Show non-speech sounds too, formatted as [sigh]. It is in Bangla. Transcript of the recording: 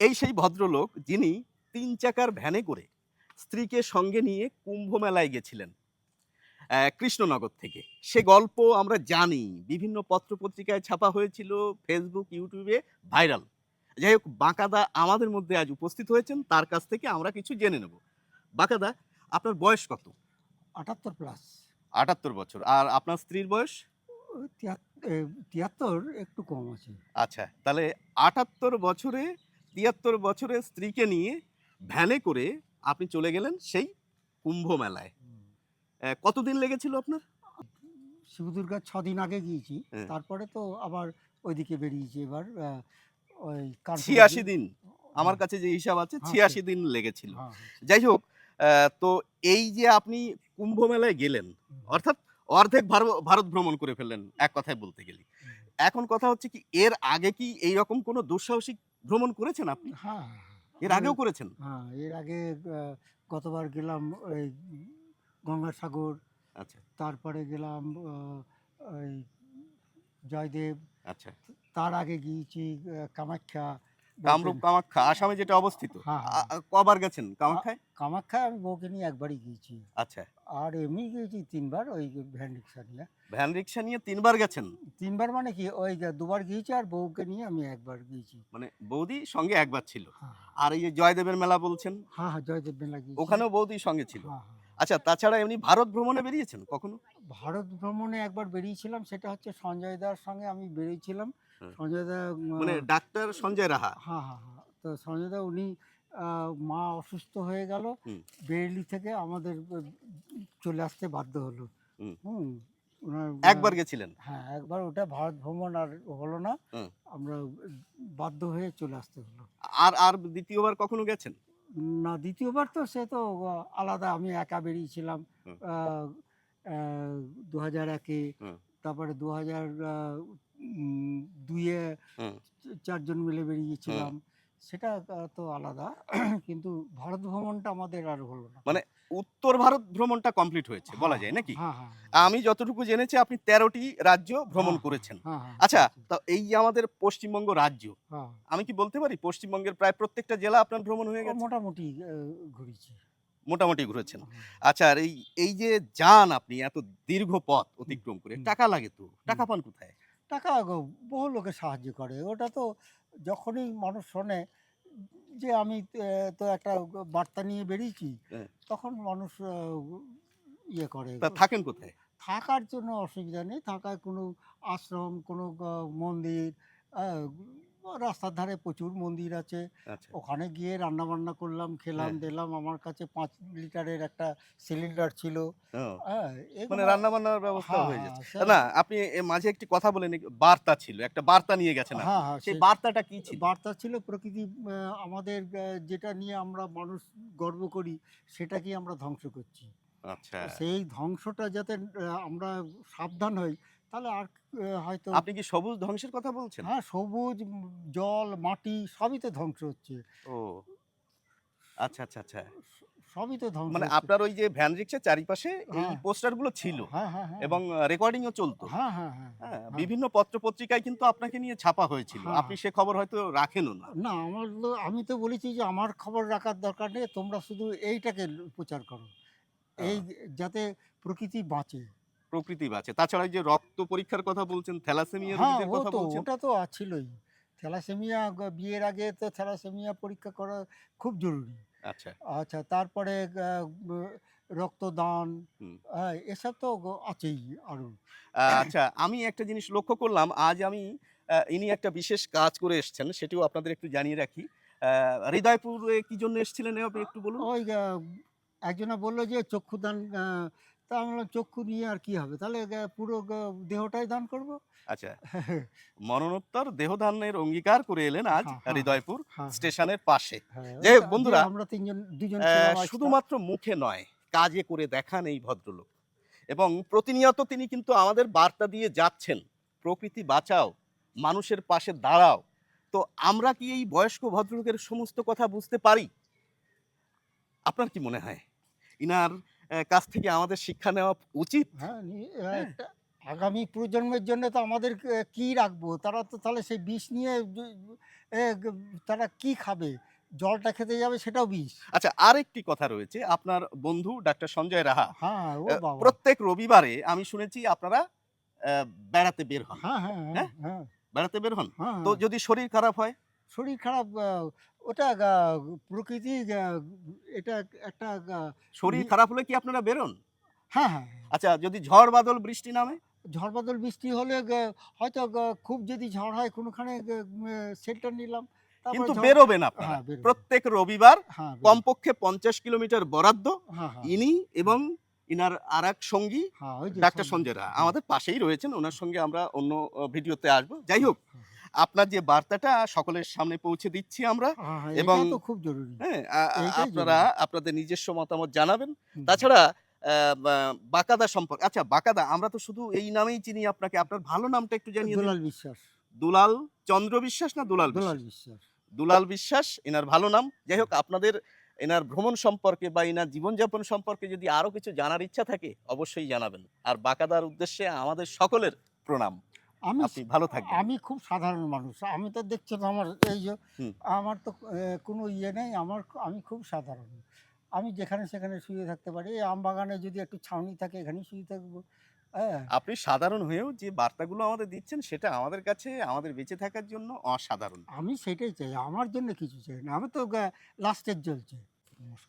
এই সেই ভদ্রলোক যিনি তিন চাকার ভ্যানে করে স্ত্রীকে সঙ্গে নিয়ে কুম্ভ মেলায় গেছিলেন কৃষ্ণনগর থেকে। সে গল্প আমরা জানি বিভিন্ন পত্রপত্রিকায় ছাপা হয়েছিল ফেসবুক ইউটিউবে ভাইরাল। যাই হোক বাঁকাদা আমাদের মধ্যে আজ উপস্থিত হয়েছেন তার কাছ থেকে আমরা কিছু জেনে নেব। বাঁকাদা আপনার বয়স কত? আটাত্তর প্লাস আটাত্তর বছর। আর আপনার স্ত্রীর বয়স? তিয়াত্তর একটু কম আছে। আচ্ছা তাহলে আটাত্তর বছরে তিয়াত্তর বছরের স্ত্রীকে নিয়ে ভ্যানে করে আপনি চলে গেলেন সেই কুম্ভ মেলায় কতদিন লেগেছিল আপনার? শিবদুর্গার ছ দিন আগে গিয়েছি। হ্যাঁ। তারপরে তো আবার ওইদিকে বেরিয়েছি এবার ওই ছিয়াশি দিন। আমার কাছে যে হিসাব আছে হ্যাঁ, ছিয়াশি দিন লেগেছিল। হ্যাঁ। যাই হোক আহ, তো এই যে আপনি কুম্ভ মেলায় গেলেন অর্থাৎ অর্ধেক ভারত ভারত ভ্রমণ করে ফেললেন এক কথায় বলতে গেলে। এখন কথা হচ্ছে কি এর আগে কি এই রকম কোনো দুঃসাহসিক ভ্রমণ করেছেন আপনি? হ্যাঁ এর আগেও করেছেন? হ্যাঁ এর আগে গতবার গেলাম ওই গঙ্গাসাগর আচ্ছা। তারপরে গেলাম ওই জয়দেব আচ্ছা। তার আগে গিয়েছি কামাখ্যা কামরূপ কামাখ্যা আসামে যেটা অবস্থিত হ্যাঁ, হ্যাঁ। কবার গেছেন কামাখ্যায়? কামাখ্যা আমি বউকে নিয়ে একবারই গিয়েছি। আচ্ছা। আর এমনি গিয়েছি তিনবার ওই ভ্যান রিক্সা নিয়ে। ভ্যান রিক্সা নিয়ে তিনবার গেছেন? তিনবার মানে কি? ওই দুবার গিয়েছি আর বউকে নিয়ে আমি একবার গিয়েছি। মানে বৌদি সঙ্গে একবার ছিল। হ্যাঁ আর এই যে জয়দেবের মেলা বলছেন? হ্যাঁ হ্যাঁ জয়দেব মেলা গিয়েছি। ওখানেও বৌদি সঙ্গে ছিল। হ্যাঁ। আচ্ছা তাছাড়া এমনি ভারত ভ্রমণে বেরিয়েছেন কখনো? ভারত ভ্রমণে একবার বেরিয়েছিলাম সেটা হচ্ছে সঞ্জয় দার সঙ্গে আমি বেরিয়েছিলাম। সঞ্জয় দা মানে ডাক্তার সঞ্জয় রাহা। হ্যাঁ হ্যাঁ হ্যাঁ। তো সঞ্জয় দা উনি মা অসুস্থ হয়ে গেল। বেরেলি থেকে আমাদের চলে আসতে বাধ্য হলো। হুম। একবার গেছিলেন? হ্যাঁ একবার ওটা ভারত ভ্রমণ আর হলো না। আমরা বাধ্য হয়ে চলে আসতে হলো। আর আর দ্বিতীয়বার কখনো গেছেন? না দ্বিতীয়বার তো সে তো আলাদা আমি একা বেরিয়েছিলাম দু হাজার একে তারপরে দু হাজার দুইয়ে চারজন মিলে বেরিয়েছিলাম সেটা তো আলাদা। [clears throat] কিন্তু ভারত ভ্রমণটা আমাদের আর হলো না। মানে উত্তর ভারত ভ্রমণটা কমপ্লিট হয়েছে বলা যায় নাকি? হ্যাঁ হ্যাঁ আমি যতটুকু জেনেছি আপনি তেরোটি রাজ্য ভ্রমণ হ্যাঁ, করেছেন। হ্যাঁ হ্যাঁ আচ্ছা তো এই আমাদের পশ্চিমবঙ্গ রাজ্য হ্যাঁ। আমি কি বলতে পারি? পশ্চিমবঙ্গের প্রায় প্রত্যেকটা জেলা আপনার ভ্রমণ হয়ে গেছে? মোটামুটি ঘুরেছি। মোটামুটি ঘুরেছেন। হ্যাঁ। আচ্ছা আর এই এই যে যান আপনি এত দীর্ঘ পথ অতিক্রম করে টাকা লাগে তো? টাকা পান কোথায়? টাকা বহু লোকে সাহায্য করে। ওটা তো যখনই মানুষ শোনে যে আমি তো একটা বার্তা নিয়ে বেরিয়েছি হ্যাঁ। তখন মানুষ ইয়ে করে। থাকেন কোথায়? থাকার জন্য অসুবিধা নেই। থাকায় কোনো আশ্রম কোনো মন্দির রাস্তার ধারে প্রচুর মন্দির আছে। আচ্ছা। ওখানে গিয়ে রান্না বান্না করলাম খেলাম হ্যাঁ। দিলাম। আমার কাছে পাঁচ লিটারের একটা সিলিন্ডার ছিল। হ্যাঁ মানে রান্না বান্নার ব্যবস্থা হ্যাঁ, যাচ্ছে। হ্যাঁ, না আপনি মাঝে একটি কথা বলেন বার্তা ছিল একটা বার্তা নিয়ে গেছেন হ্যাঁ হ্যাঁ সেই বার্তাটা কি ছিল? বার্তা ছিল প্রকৃতি আমাদের যেটা নিয়ে আমরা মানুষ গর্ব করি সেটাকে আমরা ধ্বংস করছি। আচ্ছা। সেই ধ্বংসটা যাতে আমরা সাবধান হই তাহলে আর হয়তো আপনি কি সবুজ ধ্বংসের কথা বলছেন? হ্যাঁ সবুজ জল মাটি সবই তো ধ্বংস হচ্ছে। ও আচ্ছা আচ্ছা আচ্ছা। সবই তো ধ্বংস মানে আপনার ওই যে ভ্যান রিক্সা চারিপাশে এই হ্যাঁ। পোস্টারগুলো ছিল হ্যাঁ হ্যাঁ এবং রেকর্ডিংও চলতো। হ্যাঁ হ্যাঁ হ্যাঁ। বিভিন্ন পত্র পত্রিকায় কিন্তু আপনাকে নিয়ে ছাপা হয়েছিল। হ্যাঁ। আপনি সে খবর হয়তো রাখেনও না। না আমার আমি তো বলেছি যে আমার খবর রাখার দরকার নেই তোমরা শুধু এইটাকে প্রচার করো। এই যাতে প্রকৃতি বাঁচে। প্রকৃতি বাঁচে। তাছাড়া যে রক্ত পরীক্ষার কথা বলছেন থ্যালাসেমিয়া হ্যাঁ রোগীদের ও কথা তো বলছেন। ওটা তো ছিলই থ্যালাসেমিয়া বিয়ের আগে তো থ্যালাসেমিয়া পরীক্ষা করা খুব জরুরি। আচ্ছা। আচ্ছা তারপরে রক্তদান হ্যাঁ এসব তো আছেই আরও আচ্ছা আমি একটা জিনিস লক্ষ্য করলাম আজ আমি ইনি একটা বিশেষ কাজ করে এসেছেন সেটিও আপনাদের একটু জানিয়ে রাখি। হৃদয়পুরে কি জন্য এসেছিলেন আপনি একটু বলুন? ওই একজনা বলল যে চক্ষুদান তা আমি বললাম চক্ষু নিয়ে আর কি হবে? তাহলে পুরো দেহটাই দান করব? আচ্ছা। [laughs] মরণোত্তর দেহদানের অঙ্গীকার করে এলেন আজ হ্যাঁ, হ্যাঁ, হৃদয়পুর হ্যাঁ, স্টেশনের পাশে। ওটা- বন্ধুরা, আমরা তিনজন দুজন। শুধুমাত্র মুখে নয় কাজে করে দেখান এই ভদ্রলোক। এবং প্রতিনিয়ত তিনি কিন্তু আমাদের বার্তা দিয়ে যাচ্ছেন প্রকৃতি বাঁচাও মানুষের পাশে দাঁড়াও। তো আমরা কি এই বয়স্ক ভদ্রলোকের সমস্ত কথা বুঝতে পারি? আপনার কি মনে হয়? ইনার কাছ থেকে আমাদের শিক্ষা নেওয়া উচিত। হ্যাঁ হ্যাঁ। একটা আগামী প্রজন্মের জন্য তো আমাদের কি রাখব? তারা তো তাহলে সেই বিষ নিয়ে তারা কি খাবে? জলটা খেতে যাবে সেটাও বিষ। আচ্ছা আরেকটি কথা রয়েছে আপনার বন্ধু ডাক্তার সঞ্জয় রাহা। হ্যাঁ প্রত্যেক রবিবারে আমি শুনেছি আপনারা বেড়াতে বের হন। হ্যাঁ হ্যাঁ হ্যাঁ? বেড়াতে বের হন? তো যদি শরীর খারাপ হয়? শরীর খারাপ ওটা প্রকৃতি এটা একটা শরীর খারাপ হলে কি আপনারা বেরোন? হ্যাঁ হ্যাঁ হ্যাঁ। আচ্ছা যদি ঝড় বাদল বৃষ্টি নামে? ঝড় বাদল বৃষ্টি হলে হয়তো খুব যদি ঝড় হয় কোনোখানে শেল্টার নিলাম কিন্তু বেরোবেন আপনারা। হ্যাঁ প্রত্যেক রবিবার হ্যাঁ কমপক্ষে পঞ্চাশ কিলোমিটার বরাদ্দ ইনি এবং ইনার আর এক সঙ্গী ডাক্তার সঞ্জয় আমাদের পাশেই রয়েছেন ওনার সঙ্গে আমরা অন্য ভিডিওতে আসব। যাই হোক আপনার যে বার্তাটা সকলের সামনে পৌঁছে দিচ্ছি আমরা এবং- খুব জরুরি। হ্যাঁ আপনারা আপনাদের নিজস্ব মতামত জানাবেন। তাছাড়া বাকাদা সম্পর্ক আচ্ছা বাকাদা আমরা তো শুধু এই নামেই চিনি আপনাকে। আপনার ভালো নামটা একটু জানিয়ে দুলাল বিশ্বাস। দুলাল চন্দ্র বিশ্বাস না দুলাল দুলাল বিশ্বাস। দুলাল বিশ্বাস এনার ভালো নাম। যাই হোক আপনাদের এনার ভ্রমণ সম্পর্কে বা এনার জীবনযাপন সম্পর্কে যদি আরও কিছু জানার ইচ্ছা থাকে অবশ্যই জানাবেন। আর বাকাদার উদ্দেশ্যে আমাদের সকলের প্রণাম। আমি আপনি ভালো থাকবেন। আমি খুব সাধারণ মানুষ। আমি তো দেখছেন আমার এই যে আমার তো কোনো ইয়ে নেই আমার আমি খুব সাধারণ। আমি যেখানে সেখানে শুয়ে থাকতে পারি। এই আম বাগানে যদি একটু ছাউনি থাকে এখানেই শুয়ে থাকব। হ্যাঁ। আপনি সাধারণ হয়েও যে বার্তাগুলো আমাদের দিচ্ছেন সেটা আমাদের কাছে আমাদের বেঁচে থাকার জন্য অসাধারণ। আমি সেটাই চাই। আমার জন্য কিছু চাই না। আমি তো লাস্টের জ্বলছে। নমস্কার।